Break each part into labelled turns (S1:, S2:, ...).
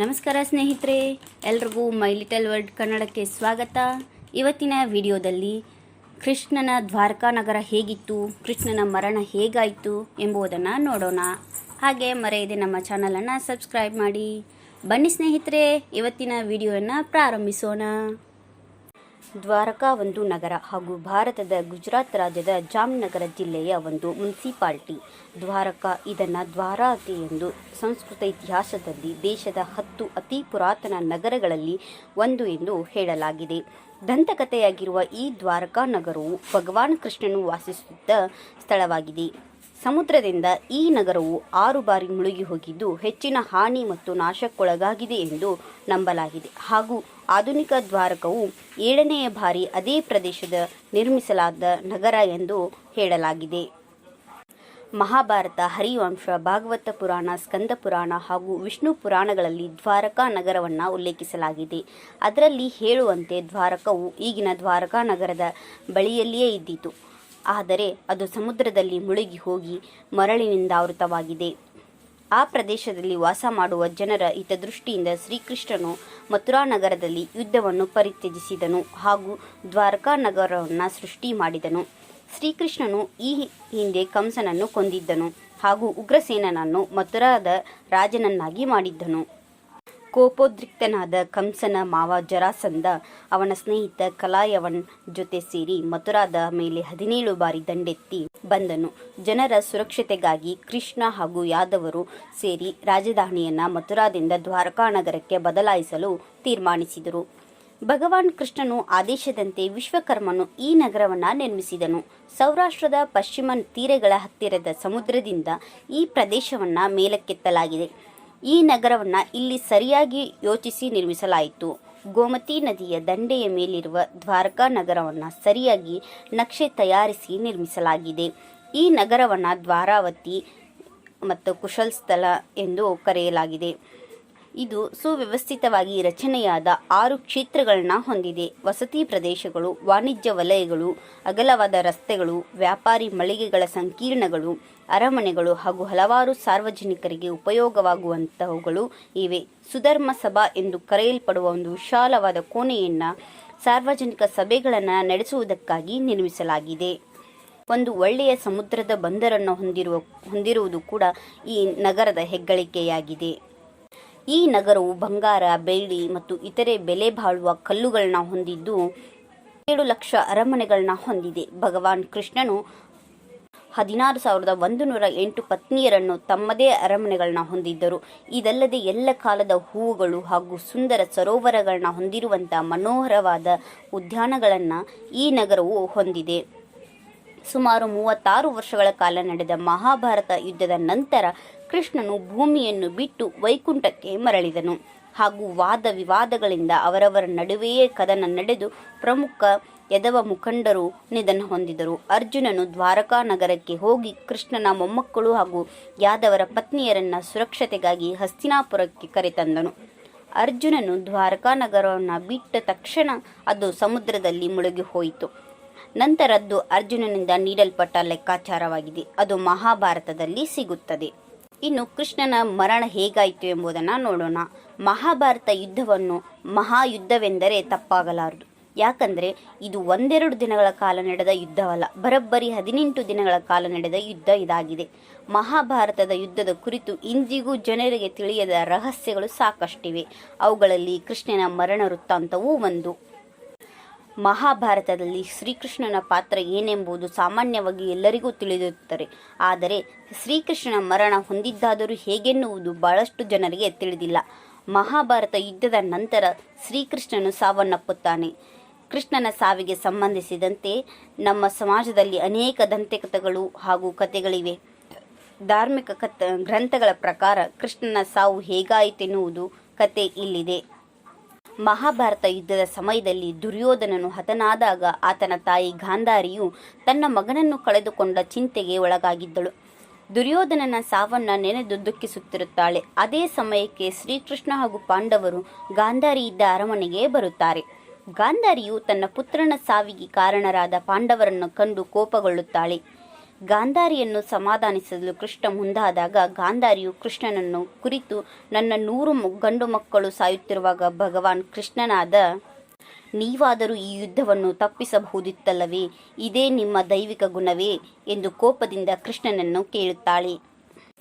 S1: ನಮಸ್ಕಾರ ಸ್ನೇಹಿತರೆ, ಎಲ್ರಿಗೂ ಮೈ ಲಿಟಲ್ ವರ್ಲ್ಡ್ ಕನ್ನಡಕ್ಕೆ ಸ್ವಾಗತ. ಇವತ್ತಿನ ವಿಡಿಯೋದಲ್ಲಿ ಕೃಷ್ಣನ ದ್ವಾರಕಾ ನಗರ ಹೇಗಿತ್ತು, ಕೃಷ್ಣನ ಮರಣ ಹೇಗಾಯಿತು ಎಂಬುದನ್ನು ನೋಡೋಣ. ಹಾಗೆ ಮರೆಯದೆ ನಮ್ಮ ಚಾನಲನ್ನು ಸಬ್ಸ್ಕ್ರೈಬ್ ಮಾಡಿ. ಬನ್ನಿ ಸ್ನೇಹಿತರೆ, ಇವತ್ತಿನ ವಿಡಿಯೋವನ್ನು ಪ್ರಾರಂಭಿಸೋಣ. ದ್ವಾರಕಾ ಒಂದು ನಗರ ಹಾಗೂ ಭಾರತದ ಗುಜರಾತ್ ರಾಜ್ಯದ ಜಾಮ್ನಗರ ಜಿಲ್ಲೆಯ ಒಂದು ಮುನ್ಸಿಪಾಲ್ಟಿ. ದ್ವಾರಕಾ ಇದನ್ನು ದ್ವಾರಾತಿ ಎಂದು ಸಂಸ್ಕೃತ ಇತಿಹಾಸದಲ್ಲಿ ದೇಶದ ಹತ್ತು ಅತಿ ಪುರಾತನ ನಗರಗಳಲ್ಲಿ ಒಂದು ಎಂದು ಹೇಳಲಾಗಿದೆ. ದಂತಕಥೆಯಾಗಿರುವ ಈ ದ್ವಾರಕಾ ನಗರವು ಭಗವಾನ್ ಕೃಷ್ಣನು ವಾಸಿಸುತ್ತಿದ್ದ ಸ್ಥಳವಾಗಿದೆ. ಸಮುದ್ರದಿಂದ ಈ ನಗರವು ಆರು ಬಾರಿ ಮುಳುಗಿ ಹೋಗಿದ್ದು ಹೆಚ್ಚಿನ ಹಾನಿ ಮತ್ತು ನಾಶಕ್ಕೊಳಗಾಗಿದೆ ಎಂದು ನಂಬಲಾಗಿದೆ. ಹಾಗೂ ಆಧುನಿಕ ದ್ವಾರಕವು ಏಳನೆಯ ಬಾರಿ ಅದೇ ಪ್ರದೇಶದ ನಿರ್ಮಿಸಲಾದ ನಗರ ಎಂದು ಹೇಳಲಾಗಿದೆ. ಮಹಾಭಾರತ, ಹರಿವಂಶ, ಭಾಗವತ ಪುರಾಣ, ಸ್ಕಂದ ಪುರಾಣ ಹಾಗೂ ವಿಷ್ಣು ಪುರಾಣಗಳಲ್ಲಿ ದ್ವಾರಕಾ ನಗರವನ್ನು ಉಲ್ಲೇಖಿಸಲಾಗಿದೆ. ಅದರಲ್ಲಿ ಹೇಳುವಂತೆ ದ್ವಾರಕವು ಈಗಿನ ದ್ವಾರಕಾ ನಗರದ ಬಳಿಯಲ್ಲಿಯೇ ಇದ್ದಿತು. ಆದರೆ ಅದು ಸಮುದ್ರದಲ್ಲಿ ಮುಳುಗಿ ಹೋಗಿ ಮರಳಿನಿಂದ ಆವೃತವಾಗಿದೆ. ಆ ಪ್ರದೇಶದಲ್ಲಿ ವಾಸ ಮಾಡುವ ಜನರ ಹಿತದೃಷ್ಟಿಯಿಂದ ಶ್ರೀಕೃಷ್ಣನು ಮಥುರಾ ನಗರದಲ್ಲಿ ಯುದ್ಧವನ್ನು ಪರಿತ್ಯಜಿಸಿದನು ಹಾಗೂ ದ್ವಾರಕಾ ನಗರವನ್ನು ಸೃಷ್ಟಿ ಮಾಡಿದನು. ಶ್ರೀಕೃಷ್ಣನು ಈ ಹಿಂದೆ ಕಂಸನನ್ನು ಕೊಂದಿದ್ದನು ಹಾಗೂ ಉಗ್ರಸೇನನನ್ನು ಮಥುರಾದ ರಾಜನನ್ನಾಗಿ ಮಾಡಿದ್ದನು. ಕೋಪೋದ್ರಿಕ್ತನಾದ ಕಂಸನ ಮಾವ ಜರಾಸಂದ ಅವನ ಸ್ನೇಹಿತ ಕಲಾಯವನ್ ಜೊತೆ ಸೇರಿ ಮಥುರಾದ ಮೇಲೆ ಹದಿನೇಳು ಬಾರಿ ದಂಡೆತ್ತಿ ಬಂದನು. ಜನರ ಸುರಕ್ಷತೆಗಾಗಿ ಕೃಷ್ಣ ಹಾಗೂ ಯಾದವರು ಸೇರಿ ರಾಜಧಾನಿಯನ್ನ ಮಥುರಾದಿಂದ ದ್ವಾರಕಾ ನಗರಕ್ಕೆ ಬದಲಾಯಿಸಲು ತೀರ್ಮಾನಿಸಿದರು. ಭಗವಾನ್ ಕೃಷ್ಣನು ಆದೇಶದಂತೆ ವಿಶ್ವಕರ್ಮನು ಈ ನಗರವನ್ನು ನಿರ್ಮಿಸಿದನು. ಸೌರಾಷ್ಟ್ರದ ಪಶ್ಚಿಮ ತೀರಗಳ ಹತ್ತಿರದ ಸಮುದ್ರದಿಂದ ಈ ಪ್ರದೇಶವನ್ನು ಮೇಲಕ್ಕೆತ್ತಲಾಗಿದೆ. ಈ ನಗರವನ್ನು ಇಲ್ಲಿ ಸರಿಯಾಗಿ ಯೋಚಿಸಿ ನಿರ್ಮಿಸಲಾಯಿತು. ಗೋಮತಿ ನದಿಯ ದಂಡೆಯ ಮೇಲಿರುವ ದ್ವಾರಕಾ ನಗರವನ್ನು ಸರಿಯಾಗಿ ನಕ್ಷೆ ತಯಾರಿಸಿ ನಿರ್ಮಿಸಲಾಗಿದೆ. ಈ ನಗರವನ್ನು ದ್ವಾರಾವತಿ ಮತ್ತು ಕುಶಲ್ ಸ್ಥಳ ಎಂದು ಕರೆಯಲಾಗಿದೆ. ಇದು ಸುವ್ಯವಸ್ಥಿತವಾಗಿ ರಚನೆಯಾದ ಆರು ಕ್ಷೇತ್ರಗಳನ್ನು ಹೊಂದಿದೆ. ವಸತಿ ಪ್ರದೇಶಗಳು, ವಾಣಿಜ್ಯ ವಲಯಗಳು, ಅಗಲವಾದ ರಸ್ತೆಗಳು, ವ್ಯಾಪಾರಿ ಮಳಿಗೆಗಳ ಸಂಕೀರ್ಣಗಳು, ಅರಮನೆಗಳು ಹಾಗೂ ಹಲವಾರು ಸಾರ್ವಜನಿಕರಿಗೆ ಉಪಯೋಗವಾಗುವಂತಹವುಗಳು ಇವೆ. ಸುಧರ್ಮ ಸಭಾ ಎಂದು ಕರೆಯಲ್ಪಡುವ ಒಂದು ವಿಶಾಲವಾದ ಕೋಣೆಯನ್ನು ಸಾರ್ವಜನಿಕ ಸಭೆಗಳನ್ನು ನಡೆಸುವುದಕ್ಕಾಗಿ ನಿರ್ಮಿಸಲಾಗಿದೆ. ಒಂದು ಒಳ್ಳೆಯ ಸಮುದ್ರದ ಬಂದರನ್ನು ಹೊಂದಿರುವ, ಹೊಂದಿರುವುದು ಕೂಡ ಈ ನಗರದ ಹೆಗ್ಗಳಿಕೆಯಾಗಿದೆ. ಈ ನಗರವು ಬಂಗಾರ, ಬೆಳ್ಳಿ ಮತ್ತು ಇತರೆ ಬೆಲೆ ಬಾಳುವ ಕಲ್ಲುಗಳನ್ನ ಹೊಂದಿದ್ದು ಏಳು ಲಕ್ಷ ಅರಮನೆಗಳನ್ನ ಹೊಂದಿದೆ. ಭಗವಾನ್ ಕೃಷ್ಣನು ಹದಿನಾರು ಸಾವಿರದ ಒಂದು ನೂರ ಎಂಟು ಪತ್ನಿಯರನ್ನು ತಮ್ಮದೇ ಅರಮನೆಗಳನ್ನ ಹೊಂದಿದ್ದರು. ಇದಲ್ಲದೆ ಎಲ್ಲ ಕಾಲದ ಹೂವುಗಳು ಹಾಗೂ ಸುಂದರ ಸರೋವರಗಳನ್ನ ಹೊಂದಿರುವಂಥ ಮನೋಹರವಾದ ಉದ್ಯಾನಗಳನ್ನು ಈ ನಗರವು ಹೊಂದಿದೆ. ಸುಮಾರು ಮೂವತ್ತಾರು ವರ್ಷಗಳ ಕಾಲ ನಡೆದ ಮಹಾಭಾರತ ಯುದ್ಧದ ನಂತರ ಕೃಷ್ಣನು ಭೂಮಿಯನ್ನು ಬಿಟ್ಟು ವೈಕುಂಠಕ್ಕೆ ಮರಳಿದನು. ಹಾಗೂ ವಾದ ವಿವಾದಗಳಿಂದ ಅವರವರ ನಡುವೆಯೇ ಕದನ ನಡೆದು ಪ್ರಮುಖ ಯದವ ಮುಖಂಡರು ನಿಧನ ಹೊಂದಿದರು. ಅರ್ಜುನನು ದ್ವಾರಕಾ ನಗರಕ್ಕೆ ಹೋಗಿ ಕೃಷ್ಣನ ಮೊಮ್ಮಕ್ಕಳು ಹಾಗೂ ಯಾದವರ ಪತ್ನಿಯರನ್ನ ಸುರಕ್ಷತೆಗಾಗಿ ಹಸ್ತಿನಾಪುರಕ್ಕೆ ಕರೆತಂದನು. ಅರ್ಜುನನು ದ್ವಾರಕಾ ನಗರವನ್ನು ಬಿಟ್ಟ ತಕ್ಷಣ ಅದು ಸಮುದ್ರದಲ್ಲಿ ಮುಳುಗಿ ಹೋಯಿತು. ನಂತರದ್ದು ಅರ್ಜುನನಿಂದ ನೀಡಲ್ಪಟ್ಟ ಲೆಕ್ಕಾಚಾರವಾಗಿದೆ. ಅದು ಮಹಾಭಾರತದಲ್ಲಿ ಸಿಗುತ್ತದೆ. ಇನ್ನು ಕೃಷ್ಣನ ಮರಣ ಹೇಗಾಯಿತು ಎಂಬುದನ್ನು ನೋಡೋಣ. ಮಹಾಭಾರತ ಯುದ್ಧವನ್ನು ಮಹಾಯುದ್ಧವೆಂದರೆ ತಪ್ಪಾಗಲಾರದು. ಯಾಕಂದರೆ ಇದು ಒಂದೆರಡು ದಿನಗಳ ಕಾಲ ನಡೆದ ಯುದ್ಧವಲ್ಲ, ಬರಬ್ಬರಿ ಹದಿನೆಂಟು ದಿನಗಳ ಕಾಲ ನಡೆದ ಯುದ್ಧ ಇದಾಗಿದೆ. ಮಹಾಭಾರತದ ಯುದ್ಧದ ಕುರಿತು ಇಂದಿಗೂ ಜನರಿಗೆ ತಿಳಿಯದ ರಹಸ್ಯಗಳು ಸಾಕಷ್ಟಿವೆ. ಅವುಗಳಲ್ಲಿ ಕೃಷ್ಣನ ಮರಣ ವೃತ್ತಾಂತವೂ ಒಂದು. ಮಹಾಭಾರತದಲ್ಲಿ ಶ್ರೀಕೃಷ್ಣನ ಪಾತ್ರ ಏನೆಂಬುದು ಸಾಮಾನ್ಯವಾಗಿ ಎಲ್ಲರಿಗೂ ತಿಳಿದಿರುತ್ತದೆ. ಆದರೆ ಶ್ರೀಕೃಷ್ಣನ ಮರಣ ಹೊಂದಿದ್ದಾದರೂ ಹೇಗೆನ್ನುವುದು ಬಹಳಷ್ಟು ಜನರಿಗೆ ತಿಳಿದಿಲ್ಲ. ಮಹಾಭಾರತ ಯುದ್ಧದ ನಂತರ ಶ್ರೀಕೃಷ್ಣನು ಸಾವನ್ನಪ್ಪುತ್ತಾನೆ. ಕೃಷ್ಣನ ಸಾವಿಗೆ ಸಂಬಂಧಿಸಿದಂತೆ ನಮ್ಮ ಸಮಾಜದಲ್ಲಿ ಅನೇಕ ದಂತಕಥೆಗಳು ಹಾಗೂ ಕಥೆಗಳಿವೆ. ಧಾರ್ಮಿಕ ಕಥ ಗ್ರಂಥಗಳ ಪ್ರಕಾರ ಕೃಷ್ಣನ ಸಾವು ಹೇಗಾಯಿತೆನ್ನುವುದು ಕತೆ ಇಲ್ಲಿದೆ. ಮಹಾಭಾರತ ಯುದ್ಧದ ಸಮಯದಲ್ಲಿ ದುರ್ಯೋಧನನು ಹತನಾದಾಗ ಆತನ ತಾಯಿ ಗಾಂಧಾರಿಯು ತನ್ನ ಮಗನನ್ನು ಕಳೆದುಕೊಂಡ ಚಿಂತೆಗೆ ಒಳಗಾಗಿದ್ದಳು. ದುರ್ಯೋಧನನ ಸಾವನ್ನ ನೆನೆದು ದುಃಖಿಸುತ್ತಿರುತ್ತಾಳೆ. ಅದೇ ಸಮಯಕ್ಕೆ ಶ್ರೀಕೃಷ್ಣ ಹಾಗೂ ಪಾಂಡವರು ಗಾಂಧಾರಿ ಇದ್ದ ಅರಮನೆಗೆ ಬರುತ್ತಾರೆ. ಗಾಂಧಾರಿಯು ತನ್ನ ಪುತ್ರನ ಸಾವಿಗೆ ಕಾರಣರಾದ ಪಾಂಡವರನ್ನು ಕಂಡು ಕೋಪಗೊಳ್ಳುತ್ತಾಳೆ. ಗಾಂಧಾರಿಯನ್ನು ಸಮಾಧಾನಿಸಲು ಕೃಷ್ಣ ಮುಂದಾದಾಗ ಗಾಂಧಾರಿಯು ಕೃಷ್ಣನನ್ನು ಕುರಿತು ನನ್ನ ನೂರು ಗಂಡು ಮಕ್ಕಳು ಸಾಯುತ್ತಿರುವಾಗ ಭಗವಾನ್ ಕೃಷ್ಣನಾದ ನೀವಾದರೂ ಈ ಯುದ್ಧವನ್ನು ತಪ್ಪಿಸಬಹುದಿತ್ತಲ್ಲವೇ? ಇದೇ ನಿಮ್ಮ ದೈವಿಕ ಗುಣವೇ? ಎಂದು ಕೋಪದಿಂದ ಕೃಷ್ಣನನ್ನು ಕೇಳುತ್ತಾಳೆ.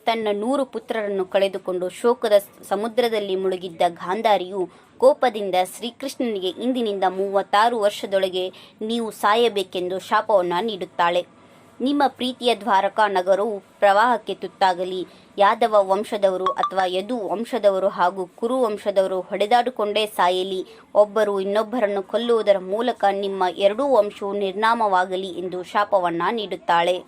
S1: ತನ್ನ ನೂರು ಪುತ್ರರನ್ನು ಕಳೆದುಕೊಂಡು ಶೋಕದ ಸಮುದ್ರದಲ್ಲಿ ಮುಳುಗಿದ್ದ ಗಾಂಧಾರಿಯು ಕೋಪದಿಂದ ಶ್ರೀಕೃಷ್ಣನಿಗೆ ಇಂದಿನಿಂದ ಮೂವತ್ತಾರು ವರ್ಷದೊಳಗೆ ನೀವು ಸಾಯಬೇಕೆಂದು ಶಾಪವನ್ನು ನೀಡುತ್ತಾಳೆ. ನಿಮ್ಮ ಪ್ರೀತಿಯ ದ್ವಾರಕಾ ನಗರವು ಪ್ರವಾಹಕ್ಕೆ ತುತ್ತಾಗಲಿ. ಯಾದವ ವಂಶದವರು ಅಥವಾ ಯದು ವಂಶದವರು ಹಾಗೂ ಕುರು ವಂಶದವರು ಹೊಡೆದಾಡಿಕೊಂಡೇ ಸಾಯಲಿ. ಒಬ್ಬರು ಇನ್ನೊಬ್ಬರನ್ನು ಕೊಲ್ಲುವುದರ ಮೂಲಕ ನಿಮ್ಮ ಎರಡೂ ವಂಶವು ನಿರ್ನಾಮವಾಗಲಿ ಎಂದು ಶಾಪವನ್ನ ನೀಡುತ್ತಾಳೆ.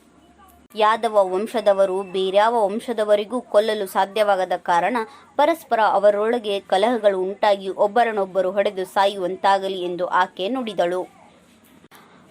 S1: ಯಾದವ ವಂಶದವರು ಬೇರ್ಯಾವ ವಂಶದವರಿಗೂ ಕೊಲ್ಲಲು ಸಾಧ್ಯವಾಗದ ಕಾರಣ ಪರಸ್ಪರ ಅವರೊಳಗೆ ಕಲಹಗಳು ಉಂಟಾಗಿ ಒಬ್ಬರನ್ನೊಬ್ಬರು ಹೊಡೆದು ಸಾಯುವಂತಾಗಲಿ ಎಂದು ಆಕೆ ನುಡಿದಳು.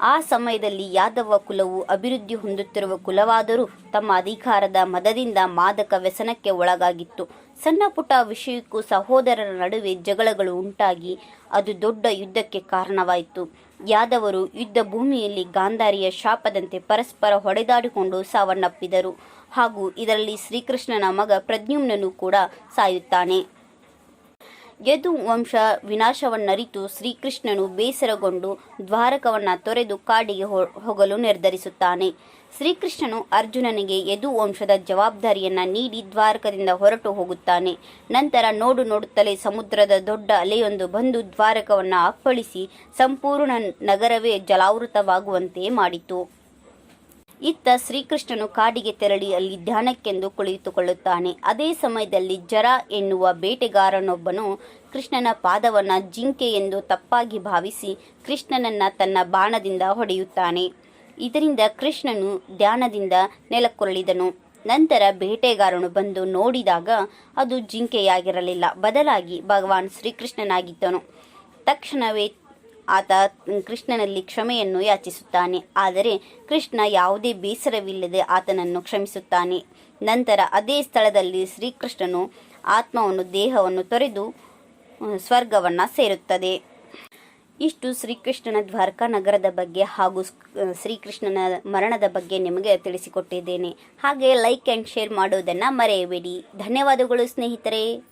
S1: ಆ ಸಮಯದಲ್ಲಿ ಯಾದವ ಕುಲವು ಅಭಿವೃದ್ಧಿ ಹೊಂದುತ್ತಿರುವ ಕುಲವಾದರೂ ತಮ್ಮ ಅಧಿಕಾರದ ಮದದಿಂದ ಮಾದಕ ವ್ಯಸನಕ್ಕೆ ಒಳಗಾಗಿತ್ತು. ಸಣ್ಣ ಪುಟ್ಟ ವಿಷಯಕ್ಕೂ ಸಹೋದರರ ನಡುವೆ ಜಗಳಗಳು ಉಂಟಾಗಿ ಅದು ದೊಡ್ಡ ಯುದ್ಧಕ್ಕೆ ಕಾರಣವಾಯಿತು. ಯಾದವರು ಯುದ್ಧ ಭೂಮಿಯಲ್ಲಿ ಗಾಂಧಾರಿಯ ಶಾಪದಂತೆ ಪರಸ್ಪರ ಹೊಡೆದಾಡಿಕೊಂಡು ಸಾವನ್ನಪ್ಪಿದರು. ಹಾಗೂ ಇದರಲ್ಲಿ ಶ್ರೀಕೃಷ್ಣನ ಮಗ ಪ್ರದ್ಯುಮ್ನನು ಕೂಡ ಸಾಯುತ್ತಾನೆ. ಯದು ವಂಶ ವಿನಾಶವನ್ನರಿತು ಶ್ರೀಕೃಷ್ಣನು ಬೇಸರಗೊಂಡು ದ್ವಾರಕವನ್ನ ತೊರೆದು ಕಾಡಿಗೆ ಹೋಗಲು ನಿರ್ಧರಿಸುತ್ತಾನೆ. ಶ್ರೀಕೃಷ್ಣನು ಅರ್ಜುನನಿಗೆ ಯದು ವಂಶದ ಜವಾಬ್ದಾರಿಯನ್ನು ನೀಡಿ ದ್ವಾರಕದಿಂದ ಹೊರಟು ಹೋಗುತ್ತಾನೆ. ನಂತರ ನೋಡು ನೋಡುತ್ತಲೇ ಸಮುದ್ರದ ದೊಡ್ಡ ಅಲೆಯೊಂದು ಬಂದು ದ್ವಾರಕವನ್ನ ಅಪ್ಪಳಿಸಿ ಸಂಪೂರ್ಣ ನಗರವೇ ಜಲಾವೃತವಾಗುವಂತೆ ಮಾಡಿತು. ಇತ್ತ ಶ್ರೀಕೃಷ್ಣನು ಕಾಡಿಗೆ ತೆರಳಿ ಅಲ್ಲಿ ಧ್ಯಾನಕ್ಕೆಂದು ಕುಳಿತುಕೊಳ್ಳುತ್ತಾನೆ. ಅದೇ ಸಮಯದಲ್ಲಿ ಜರ ಎನ್ನುವ ಬೇಟೆಗಾರನೊಬ್ಬನು ಕೃಷ್ಣನ ಪಾದವನ್ನು ಜಿಂಕೆ ಎಂದು ತಪ್ಪಾಗಿ ಭಾವಿಸಿ ಕೃಷ್ಣನನ್ನ ತನ್ನ ಬಾಣದಿಂದ ಹೊಡೆಯುತ್ತಾನೆ. ಇದರಿಂದ ಕೃಷ್ಣನು ಧ್ಯಾನದಿಂದ ನೆಲಕ್ಕೊರಳಿದನು. ನಂತರ ಬೇಟೆಗಾರನು ಬಂದು ನೋಡಿದಾಗ ಅದು ಜಿಂಕೆಯಾಗಿರಲಿಲ್ಲ. ಬದಲಾಗಿ ಭಗವಾನ್ ಶ್ರೀಕೃಷ್ಣನಾಗಿದ್ದನು. ತಕ್ಷಣವೇ ಆತ ಕೃಷ್ಣನಲ್ಲಿ ಕ್ಷಮೆಯನ್ನು ಯಾಚಿಸುತ್ತಾನೆ. ಆದರೆ ಕೃಷ್ಣ ಯಾವುದೇ ಬೇಸರವಿಲ್ಲದೆ ಆತನನ್ನು ಕ್ಷಮಿಸುತ್ತಾನೆ. ನಂತರ ಅದೇ ಸ್ಥಳದಲ್ಲಿ ಶ್ರೀಕೃಷ್ಣನು ಆತ್ಮವನ್ನು, ದೇಹವನ್ನು ತೊರೆದು ಸ್ವರ್ಗವನ್ನು ಸೇರುತ್ತದೆ. ಇಷ್ಟು ಶ್ರೀಕೃಷ್ಣನ ದ್ವಾರಕಾ ನಗರದ ಬಗ್ಗೆ ಹಾಗೂ ಶ್ರೀಕೃಷ್ಣನ ಮರಣದ ಬಗ್ಗೆ ನಿಮಗೆ ತಿಳಿಸಿಕೊಟ್ಟಿದ್ದೇನೆ. ಹಾಗೆ ಲೈಕ್ ಆ್ಯಂಡ್ ಶೇರ್ ಮಾಡುವುದನ್ನು ಮರೆಯಬೇಡಿ. ಧನ್ಯವಾದಗಳು ಸ್ನೇಹಿತರೆ.